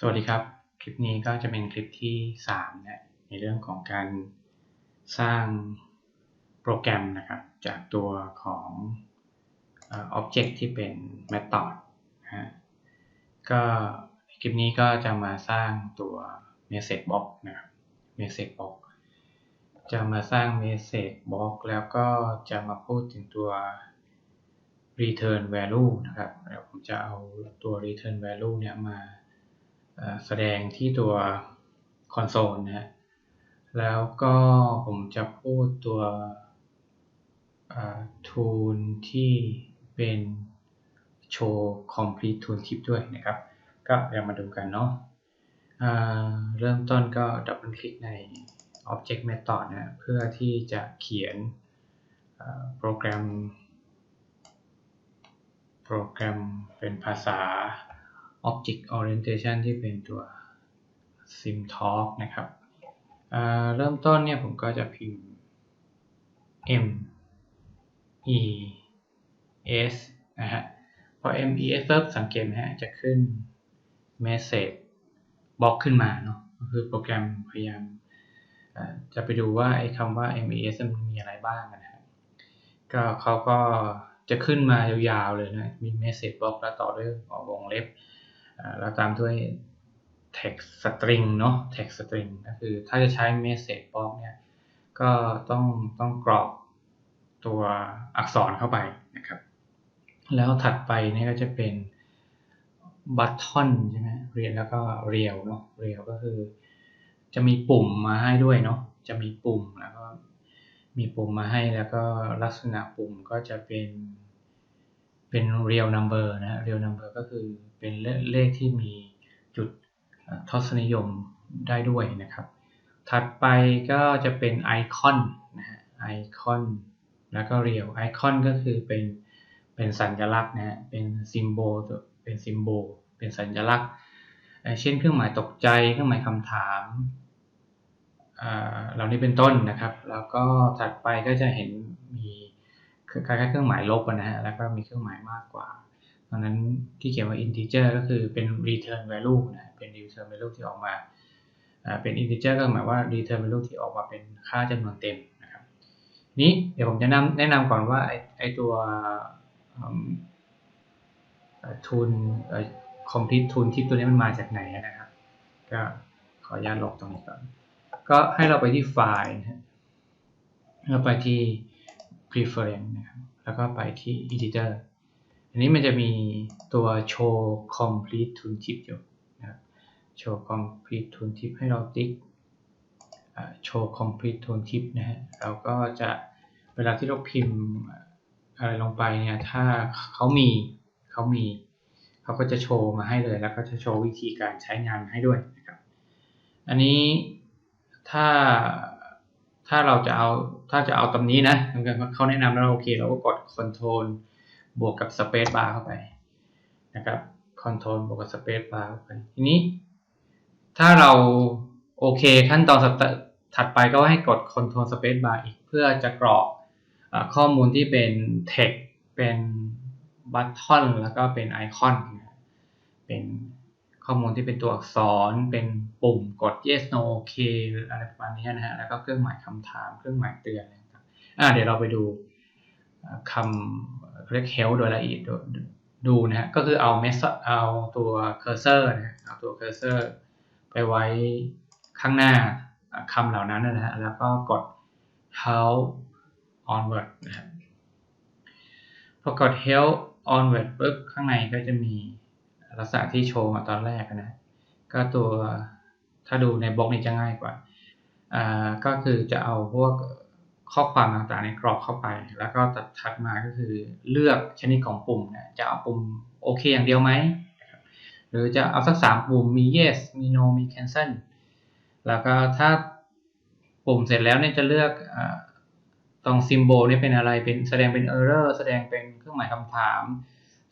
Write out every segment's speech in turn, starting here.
สวัสดีครับ คลิปนี้ก็จะเป็นคลิปที่3นะในเรื่องของการสร้างโปรแกรมนะครับ จากตัวของอ่อ Object ที่เป็น Method นะฮะก็คลิปนี้ก็จะมาสร้างตัว Message Box นะครับ Message Box จะมาสร้าง Message Box แล้วก็จะมาพูดถึงตัว return value นะครับเดี๋ยวผมจะเอาตัว return value เนี่ยมา แสดงที่ตัวคอนโซลนะฮะ แล้วก็ผมจะพูดตัวทูลที่เป็นโชว์ complete tool tip ด้วยนะครับ ก็เดี๋ยวมาดูกันเนาะเริ่มต้นก็ดับเบิลคลิกใน object method นะเพื่อที่จะเขียนโปรแกรม โปรแกรมเป็นภาษา Object Orientation ที่เป็นตัว SimTalk นะครับเริ่มต้นเนี่ยผมก็จะพิมพ์ M E S นะฮะ พอ M E S ปุ๊บสังเกตไหมฮะ จะขึ้น Message Box ขึ้นมาเนาะก็คือโปรแกรมพยายามจะไปดูว่าไอ้คำว่า M E S มันมีอะไรบ้างนะฮะ ก็เขาก็จะขึ้นมายาวๆเลยนะ มี Message Box แล้วต่อด้วยวงเล็บ แล้วตามด้วย text string เนาะ text string ก็คือถ้าจะใช้ message box เนี่ยก็ต้องต้องกรอกตัวอักษรเข้าไปนะครับ แล้วถัดไปนี่ก็จะเป็น button ใช่ไหมเรียนแล้วก็ real เนาะ real ก็คือ จะมีปุ่มมาให้ด้วยเนาะจะมีปุ่มแล้วก็มีปุ่มมาให้แล้วก็ลักษณะปุ่มก็จะเป็น เป็น real number นะ real number ก็คือเป็นเลเลขที่มีจุดทศนิยมได้ด้วยนะครับ ถัดไปก็จะเป็นไอคอนนะฮะไอคอนแล้วก็เรียวไอคอนก็คือเป็นเป็นสัญลักษณ์นะฮะเป็นซิมโบลเป็นซิมโบลเป็นสัญลักษณ์ เช่นเครื่องหมายตกใจเครื่องหมายคำถามเหล่านี้เป็นต้นนะครับ แล้วก็ถัดไปก็จะเห็นมี คล้ายๆเครื่องหมายลบนะฮะ แล้วก็มีเครื่องหมายมากกว่าเพราะนั้นที่เขียนว่า integer ก็คือเป็น return value นะเป็น return value ที่ออกมาเป็น integer ก็หมายว่า return value ที่ออกมาเป็นค่าจำนวนเต็มนะครับนี้เดี๋ยวผมจะนำแนะนำก่อนว่าไอไอตัวทุน complete ทุนทิปตัวนี้มันมาจากไหนนะครับ ก็ขออนุญาตลบตรงนี้ก่อน ก็ให้เราไปที่ไฟล์นะแล้วไปที่ preference นะครับแล้วก็ไปที่ editor อันนี้มันจะมีตัว show complete tooltip อยู่นะครับ show complete tooltip ให้เราติ๊ก show complete tooltip นะฮะเราก็จะเวลาที่เราพิมพ์อะไรลงไปเนี่ยถ้าเขามีเขามีเขาก็จะโชว์มาให้เลย แล้วก็จะโชว์วิธีการใช้งานให้ด้วยนะครับ อันนี้ถ้าถ้าเราจะเอา ถ้าจะเอาตรงนี้นะเขาแนะนำแล้วโอเคเราก็กด Control บวกกับ Space Bar เข้าไปนะครับ Control บวกกับ Space Bar เข้าไป ทีนี้ ถ้าเราโอเคขั้นตอนถัดไปก็ให้กด Control Space Bar อีกเพื่อจะกรอกข้อมูลที่เป็น text เป็นบัตทอนแล้วก็เป็นไอคอน เป็น ข้อมูลที่เป็นตัวอักษร เป็นปุ่มกด yes no ok อะไรประมาณนี้นะฮะ แล้วก็เครื่องหมายคำถาม เครื่องหมายเตือนอะไรต่างอ่าเดี๋ยวเราไปดูคำเรียก help โดยละเอียดดูนะฮะ ก็คือเอา method เอาตัว cursor นะเอาตัว cursor ไปไว้ข้างหน้าคำเหล่านั้นนะฮะ แล้วก็กด how onward นะครับพอกด help onward ปุ๊บข้างในก็จะมี ลักษณะที่โชว์มาตอนแรกนะก็ตัวถ้าดูในบล็อกนี้จะง่ายกว่าอ่าก็คือจะเอาพวกข้อความต่างๆในกรอกเข้าไป แล้วก็ตัดถัดมาก็คือเลือกชนิดของปุ่มนะจะเอาปุ่มโอเคอย่างเดียวไหม หรือจะเอาสักสามปุ่มมี yes มี no มี cancel แล้วก็ถ้าปุ่มเสร็จแล้วเนี่ยจะเลือกอตรงซิมโบลนี่เป็นอะไรเป็นแสดงเป็น error แสดงเป็นเครื่องหมายคำถาม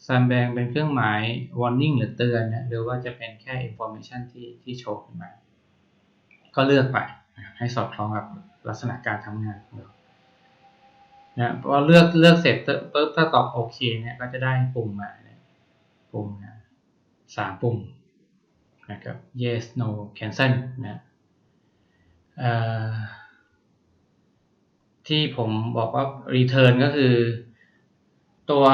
สันแสดงเป็นเครื่องหมาย warning หรือเตือนนะหรือว่าจะเป็นแค่ information ที่ที่โชว์ขึ้นมา ก็เลือกไปให้สอดคล้องกับลักษณะการทำงานของเรานะพอเลือกเลือกเสร็จปุ๊บถ้าตอบโอเคเนี่ยก็จะได้ปุ่มมาเนี่ยปุ่มนะสามปุ่มนะครับ yes no cancel นะที่ผมบอกว่า return ก็คือตัว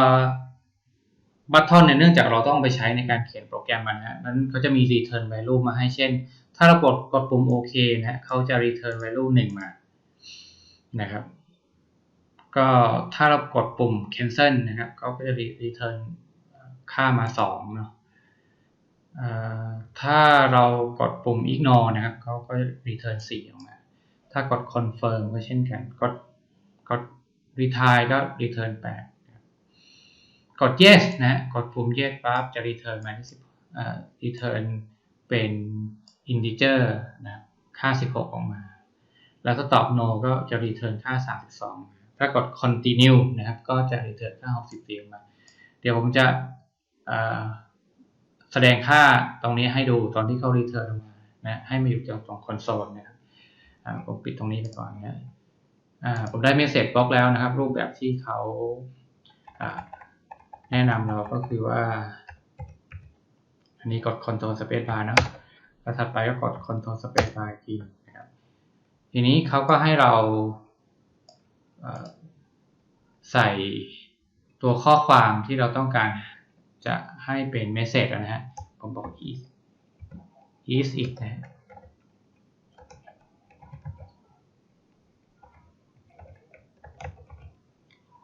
บัตทอนเนี่ยเนื่องจากเราต้องไปใช้ในการเขียนโปรแกรมมันนะนั้นเขาจะมี return value มาให้เช่น ถ้าเรากดกดปุ่มโอเคนะเขาจะ return value 1 มานะครับ ก็ถ้าเรากดปุ่ม cancel นะครับเขาก็จะ return ค่ามา2เนาะถ้าเรากดปุ่ม ignore นะครับเขาก็ return 4 ออกมา ถ้ากด confirm ก็เช่นกัน กดกด retry ก็ return 8 กด yes นะกดปุ่ม yes ปั๊บจะ return มาที่10 return เป็น integer นะค่า 16 ออกมา แล้วถ้าตอบ no ก็จะ return ค่า 32 ถ้ากด continue นะครับ ก็จะ return ค่า 64ออกมา เดี๋ยวผมจะแสดงค่าตรงนี้ให้ดูตอนที่เขา return ออกมานะให้มาอยู่ตรงคอนโซลนะครับผมปิดตรงนี้ไปก่อนนะผมได้เมสเซจบล็อกแล้วนะครับ รูปแบบที่เขา แนะนำเราก็คือว่า อันนี้กด Ctrl Space Bar นะแล้วถัดไปก็กด Ctrl Space Bar อีกทีนะครับ ทีนี้เขาก็ให้เราใส่ตัวข้อความที่เราต้องการจะให้เป็นเมสเซจนะฮะ ผมบอก is is it นะ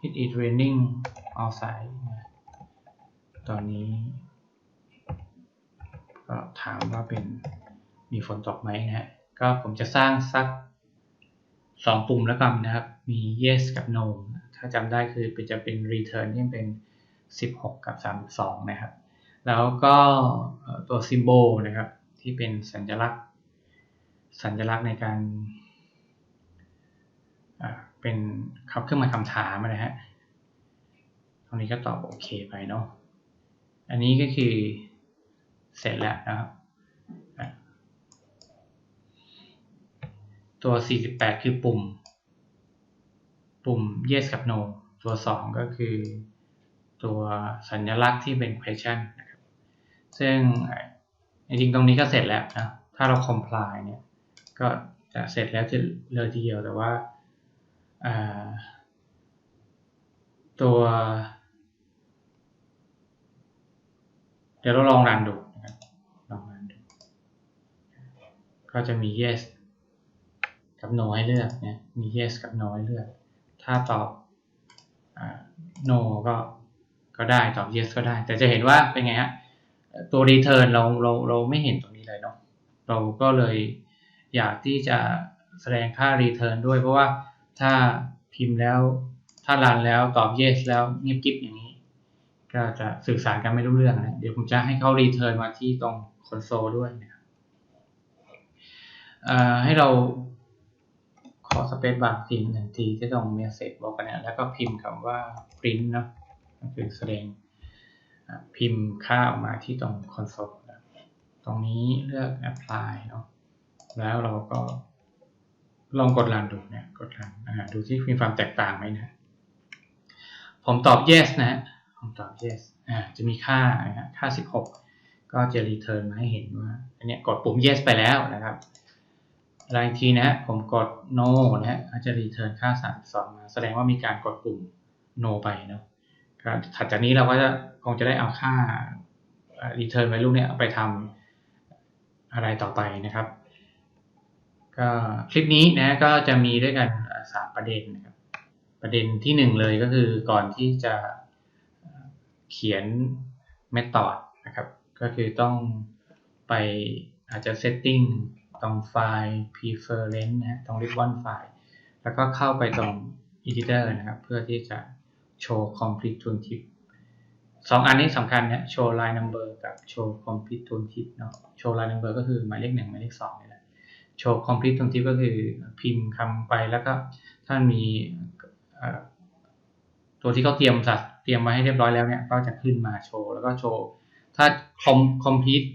it is raining outside ตอนนี้ก็ถามว่าเป็นมีฝนตกไหมนะฮะ ก็ผมจะสร้างสักสองปุ่มแล้วกันนะครับ มี yes กับ no ถ้าจำได้คือเป็นจะเป็น return ที่เป็น 16 กับ 32 นะครับ แล้วก็ตัว symbol นะครับ ที่เป็นสัญลักษณ์ สัญลักษณ์ในการเป็นขับเครื่องมาคำถามนะฮะตรงนี้ก็ตอบโอเคไปเนาะ อันนี้ก็คือเสร็จแล้วนะครับ ตัว 48 คือปุ่ม ปุ่ม yes กับ no ตัว 2 ก็คือ ตัวสัญลักษณ์ที่เป็น question นะครับ ซึ่งจริงๆตรงนี้ก็เสร็จแล้วนะ ถ้าเรา comply เนี่ย ก็จะเสร็จแล้วจะเลยทีเดียวแต่ว่าตัว เดี๋ยวเราลองรันดูนะครับลองรันดูก็จะมี yes กับ no ให้เลือกเนี่ยมี yes กับ no ให้เลือก ถ้าตอบ no ก็ก็ได้ตอบ yes ก็ได้ แต่จะเห็นว่าเป็นไงฮะตัว return เราเราเราไม่เห็นตรงนี้เลยเนาะเราก็เลยอยากที่จะแสดงค่า return ด้วยเพราะว่าถ้าพิมพ์แล้วถ้ารันแล้วตอบ yes แล้วเงียบกิ๊บอย่างนี้ ก็จะสื่อสารกันไม่รู้เรื่องนะเดี๋ยวผมจะให้เขารีเทิร์นมาที่ตรงคอนโซลด้วยนะครับให้เราขอสเปซบาร์พิมพ์หนึ่งทีที่ตรงเมสเซจบอกกันเนี่ยแล้วก็พิมพ์คำว่า print เนาะคือแสดงพิมพ์ค่าออกมาที่ตรงคอนโซลตรงนี้เลือก apply เนาะแล้วเราก็ลองกดรันดูเนี่ยกดรันดูที่มีความแตกต่างไหมนะ ผมตอบ yes นะำตอบ yes อ่าจะมีค่าค่า 16 ก็จะ return มาให้เห็นว่าอันนี้กดปุ่ม yes ไปแล้วนะครับรายทีนะฮะผมกด no นะฮะจะ return ค่า 32 มา แสดงว่ามีการกดปุ่ม no ไปเนาะถัดจากนี้เราก็จะคงจะได้เอาค่า return value เนี่ยไปทำอะไรต่อไปนะครับก็คลิปนี้นะก็จะมีด้วยกัน 3 ประเด็นนะครับประเด็นที่ 1 เลยก็คือก่อนที่จะ เขียน method นะครับ ก็คือต้องไปอาจจะ setting ตรงไฟล์ preference นะตรง ribbon ไฟล์แล้วก็เข้าไปตรง editor นะครับ เพื่อที่จะโชว์ complete tooltip สองอันนี้สำคัญนะโชว์ line number กับโชว์ complete tooltip เนาะโชว์ line number ก็คือหมายเลขหนึ่งหมายเลขสองนี่แหละโชว์ complete tooltip ก็คือพิมพ์คำไปแล้วก็ถ้ามีตัวที่เขาเตรียมสัต เตรียมมาให้เรียบร้อยแล้วเนี่ย ก็จะขึ้นมาโชว์ แล้วก็โชว์ ถ้า com complete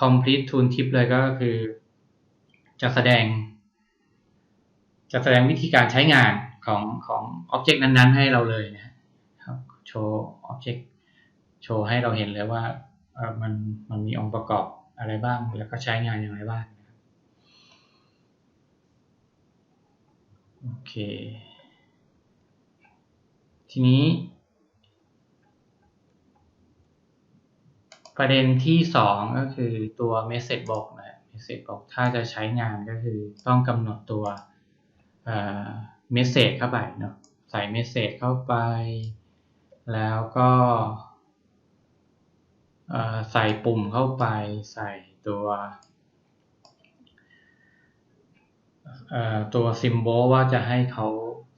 complete tool tip เลยก็คือ จะแสดง จะแสดงวิธีการใช้งานของของ object นั้น ๆ ให้เราเลยนะครับโชว์ object โชว์ให้เราเห็นเลยว่ามันมันมีองค์ประกอบอะไรบ้าง แล้วก็ใช้งานอย่างไรบ้างโอเค ทีนี้ ประเด็นที่สองก็คือตัว message box นะ message box ถ้าจะใช้งานก็คือต้องกำหนดตัว message เข้าไปเนาะใส่ message เข้าไป แล้วก็ใส่ปุ่มเข้าไป ใส่ตัวตัว symbol ว่าจะให้เขา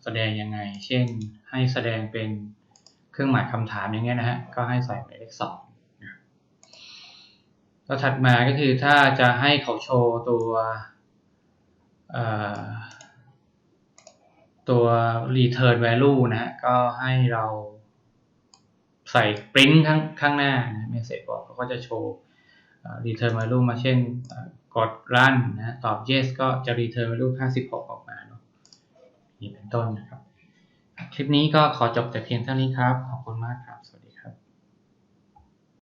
แสดงยังไง เช่นให้แสดงเป็นเครื่องหมายคำถามอย่างเงี้ยนะฮะ ก็ให้ใส่หมายเลขสอง แล้วถัดมาก็คือถ้าจะให้เขาโชว์ตัวตัว return value นะ ก็ให้เราใส่ print ข้างข้างหน้านะ message บอกเขาก็จะโชว์ return value มาเช่นกด run นะตอบ yes ก็จะ return value 56 ออกมาเนาะนี่เป็นต้นนะครับ คลิปนี้ก็ขอจบแต่เพียงเท่านี้ครับ